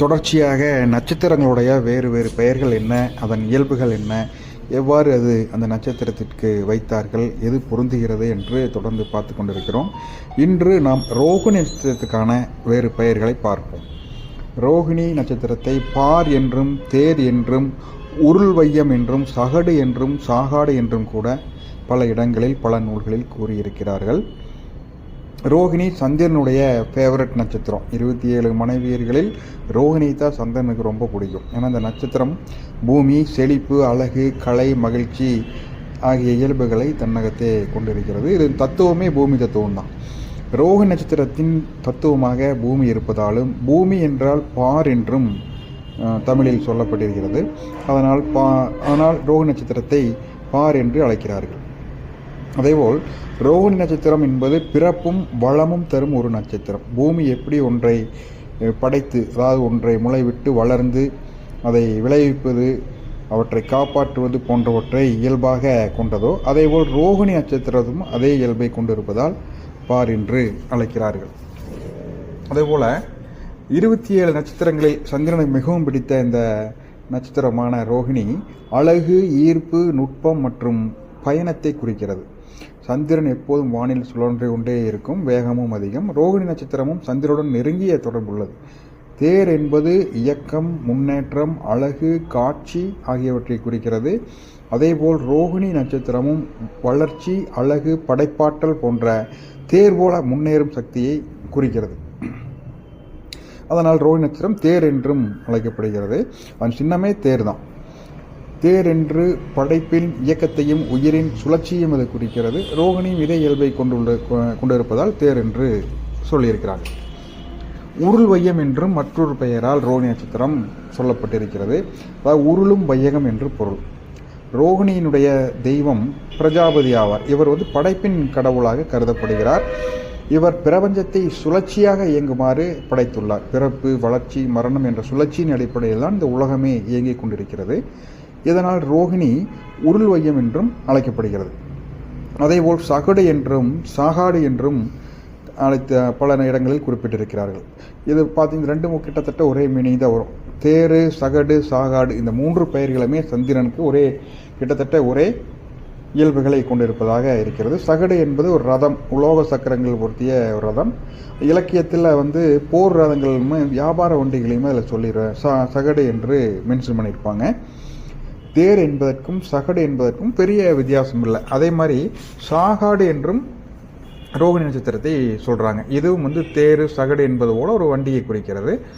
தொடர்ச்சியாக நட்சத்திரங்களுடைய வேறு வேறு பெயர்கள் என்ன அதன் இயல்புகள் என்ன எவ்வாறு அது அந்த நட்சத்திரத்திற்கு வைத்தார்கள் எது பொருந்துகிறது என்று தொடர்ந்து பார்த்து கொண்டிருக்கிறோம். இன்று நாம் ரோகிணி நட்சத்திரத்துக்கான வேறு பெயர்களை பார்ப்போம். ரோகிணி நட்சத்திரத்தை பார் என்றும் தேர் என்றும் உருள் வையம் என்றும் சகடு என்றும் சாகாடு என்றும் கூட பல இடங்களில் பல நூல்களில் கூறியிருக்கிறார்கள். ரோகிணி சந்திரனுடைய ஃபேவரட் நட்சத்திரம். இருபத்தி ஏழு மனைவியர்களில் ரோஹிணி தான் சந்திரனுக்கு ரொம்ப பிடிக்கும். ஏன்னா அந்த நட்சத்திரம் பூமி செழிப்பு அழகு கலை மகிழ்ச்சி ஆகிய இயல்புகளை தன்னகத்தே கொண்டிருக்கிறது. இது தத்துவமே பூமி தத்துவம் தான். ரோஹி நட்சத்திரத்தின் தத்துவமாக பூமி இருப்பதாலும் பூமி என்றால் பார் என்றும் தமிழில் சொல்லப்பட்டிருக்கிறது. அதனால் பா அதனால் ரோஹி நட்சத்திரத்தை பார் என்று அழைக்கிறார்கள். அதேபோல் ரோகிணி நட்சத்திரம் என்பது பிறப்பும் வளமும் தரும் ஒரு நட்சத்திரம். பூமி எப்படி ஒன்றை படைத்து அதாவது ஒன்றை முளைவிட்டு வளர்ந்து அதை விளைவிப்பது அவற்றை காப்பாற்றுவது போன்றவற்றை இயல்பாக கொண்டதோ அதேபோல் ரோகிணி நட்சத்திரத்தும் அதே இயல்பை கொண்டிருப்பதால் பார் என்று அழைக்கிறார்கள். அதேபோல் இருபத்தி ஏழு நட்சத்திரங்களில் சந்திரனுக்கு மிகவும் பிடித்த இந்த நட்சத்திரமான ரோகிணி அழகு ஈர்ப்பு நுட்பம் மற்றும் பயணத்தை குறிக்கிறது. சந்திரன் எப்போதும் வானில் சுழன்று கொண்டே இருக்கும் வேகமும் அதிகம். ரோகிணி நட்சத்திரமும் சந்திரனுடன் நெருங்கிய தொடர்புள்ளது. தேர் என்பது இயக்கம் முன்னேற்றம் அழகு காட்சி ஆகியவற்றை குறிக்கிறது. அதேபோல் ரோகிணி நட்சத்திரமும் வளர்ச்சி அழகு படைப்பாற்றல் போன்ற தேர் போல முன்னேறும் சக்தியை குறிக்கிறது. அதனால் ரோகிணி நட்சத்திரம் தேர் என்றும் அழைக்கப்படுகிறது. அதன் சின்னமே தேர் தான் தேர் என்று படைப்பின் இயக்கத்தையும் உயிரின் சுழற்சியும் அது குறிக்கிறது. ரோகிணியும் இதே இயல்பை கொண்டுள்ள கொண்டிருப்பதால் தேர் என்று சொல்லியிருக்கிறார்கள். உருள் வையம் என்றும் மற்றொரு பெயரால் ரோகிணி நட்சத்திரம் சொல்லப்பட்டிருக்கிறது. அதாவது உருளும் வையகம் என்று பொருள். ரோகிணியினுடைய தெய்வம் பிரஜாபதி ஆவார். இவர் வந்து படைப்பின் கடவுளாக கருதப்படுகிறார். இவர் பிரபஞ்சத்தை சுழற்சியாக இயங்குமாறு படைத்துள்ளார். பிறப்பு வளர்ச்சி மரணம் என்ற சுழற்சியின் அடிப்படையில் தான் இந்த உலகமே இயங்கிக் கொண்டிருக்கிறது. இதனால் ரோகிணி உருள் வையம் என்றும் அழைக்கப்படுகிறது. அதேபோல் சகடு என்றும் சாகாடு என்றும் அழைத்த பல இடங்களில் குறிப்பிட்டிருக்கிறார்கள். இது பார்த்தீங்கன்னா ரெண்டும் கிட்டத்தட்ட ஒரே மீனிங் தான் வரும். தேரு சகடு சாகாடு இந்த மூன்று பெயர்களுமே சந்திரனுக்கு ஒரே கிட்டத்தட்ட ஒரே இயல்புகளை கொண்டிருப்பதாக இருக்கிறது. சகடு என்பது ஒரு ரதம் உலோக சக்கரங்கள் பொருத்திய ஒரு ரதம். இலக்கியத்தில் வந்து போர் ரதங்களுமே வியாபார வண்டிகளையுமே அதில் சொல்லிடுறேன் ச சகடு என்று மென்ஷன் பண்ணியிருப்பாங்க. தேர் என்பதற்கும் சகடு என்பதற்கும் பெரிய வித்தியாசம் இல்லை அதே மாதிரி சாகாடு என்றும் ரோகிணி நட்சத்திரத்தை சொல்கிறாங்க இதுவும் வந்து தேர் சகடு என்பது போல ஒரு வண்டியை குறிக்கிறது.